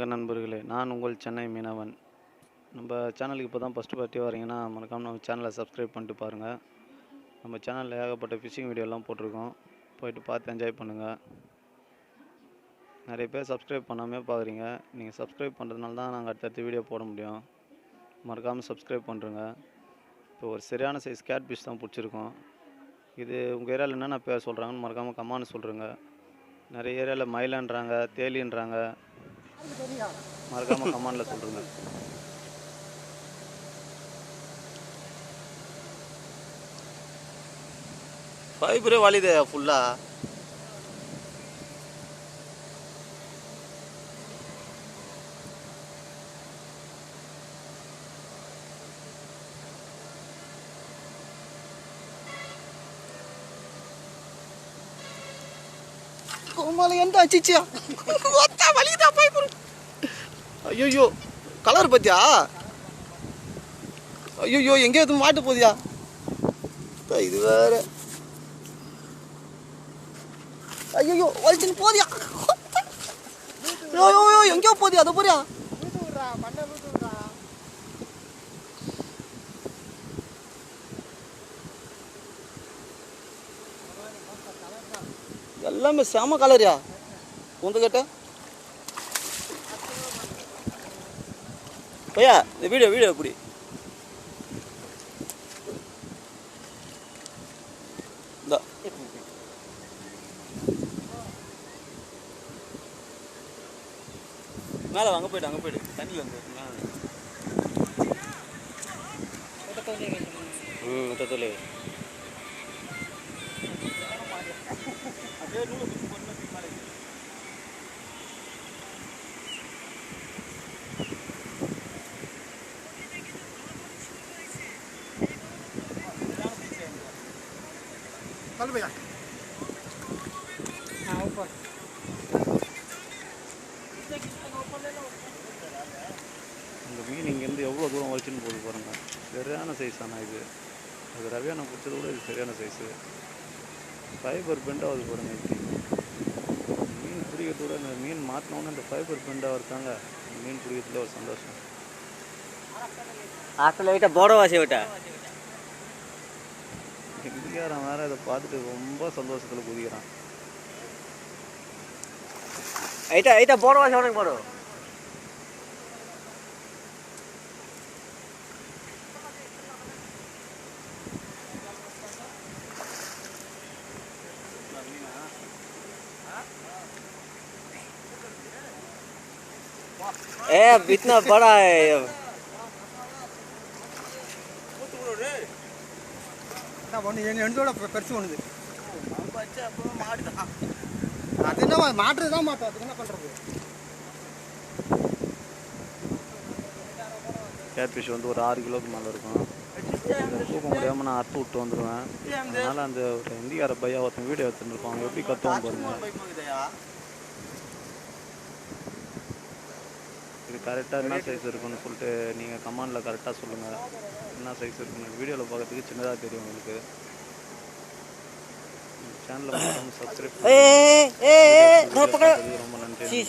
நண்பர்களே நான் உங்கள் சென்னை மீனவன். நம்ம சேனலுக்கு இப்போ தான் ஃபஸ்ட்டு பார்ட்டி வரீங்கன்னா மறக்காமல் நம்ம சேனலை சப்ஸ்கிரைப் பண்ணிட்டு பாருங்கள் நம்ம சேனலில் ஏகப்பட்ட ஃபிஷிங் வீடியோலாம் போட்டிருக்கோம். போயிட்டு பார்த்து என்ஜாய் பண்ணுங்கள் நிறைய பேர் சப்ஸ்கிரைப் பண்ணாமே பார்க்குறீங்க. நீங்கள் சப்ஸ்கிரைப் பண்ணுறதுனால தான் நாங்கள் அடுத்தடுத்து வீடியோ போட முடியும். மறக்காமல் சப்ஸ்கிரைப் பண்ணுறங்க இப்போ ஒரு சரியான சைஸ் கேட் ஃபிஷ் தான் பிடிச்சிருக்கோம். இது உங்கள் ஏரியாவில் என்னென்ன பேர் சொல்கிறாங்கன்னு மறக்காமல் கமான்னு சொல்கிறேங்க நிறைய ஏரியாவில் மயிலன்றாங்க தேலின்றாங்க. மறக்காம கமாண்டில் சொல்லுங்க. ஃபைபரே வலிதே ஃபுல்லாக கோமால எந்த அச்சிச்சியா ஒத்தா வலிதா போய் ஐயோ கலர் பத்தியா? ஐயோ எங்கேயோ எதுவும் மாட்டு போதியா? இது வேற. ஐயோ வலிச்சுன்னு போதியா? ஐயோ எங்கேயோ போதியா? அதை போறியா எல்லாமே செம கலரியா? உந்துக்கிட்ட பையா இந்த வீடியோ வீடியோ எப்படி மேலே அங்கே போய்ட்டு அங்கே போய்ட்டு தண்ணி வந்து ம் மொத்தத்தில் இந்த மீன் இங்கேருந்து எவ்வளோ தூரம் வலிச்சுன்னு போகுது பாருங்கள் சரியான சைஸ் ஆனால் இது அது ரவியானை பிடிச்சத விட இது சரியான சைஸு ஃபைபர் பெண்ட் ஆகுது பாருங்க இப்படி மீன் பிடிக்கிறத விட இந்த மீன் மாற்றினோன்னே இந்த ஃபைபர் பெண்ட் ஆகிறதாங்க மீன் பிடிக்கிறதுல ஒரு சந்தோஷம் আসলে ওইটা বড় আছে ওটা எம்ஜிஆர் வேறு இதை பார்த்துட்டு ரொம்ப சந்தோஷத்தில் குதிக்கிறான். ஐட்டா ஐட்டா போடுவா சிவனுக்கு போடு. ए इतना बड़ा ஒன்று எங்கள் ரெண்டோட பெருசு ஒன்றுது அது என்ன மாட்டுறது தான் மாட்டோம். அதுக்கு என்ன பண்ணுறது கேட் ஃபிஷ் வந்து ஒரு ஆறு கிலோக்கு மேலே இருக்கும். தூக்க முடியாமல் நான் அறுத்து விட்டு வந்துடுவேன் அதனால் அந்த ஒரு இந்தியார பையா ஒருத்தன் வீடியோ எடுத்துட்டு இருப்பான். அவங்க எப்படி கத்துவான் பாருங்க. இது கரெக்டாக என்ன சைஸ் இருக்குன்னு சொல்லிட்டு நீங்கள் கமாண்டில் கரெக்டாக சொல்லுங்கள் என்ன சைஸ் இருக்குன்னு வீடியோவில் பார்க்கறதுக்கு சின்னதாக தெரியும் உங்களுக்கு சேனலில் சப்ஸ்கிரைப் ரொம்ப நன்றி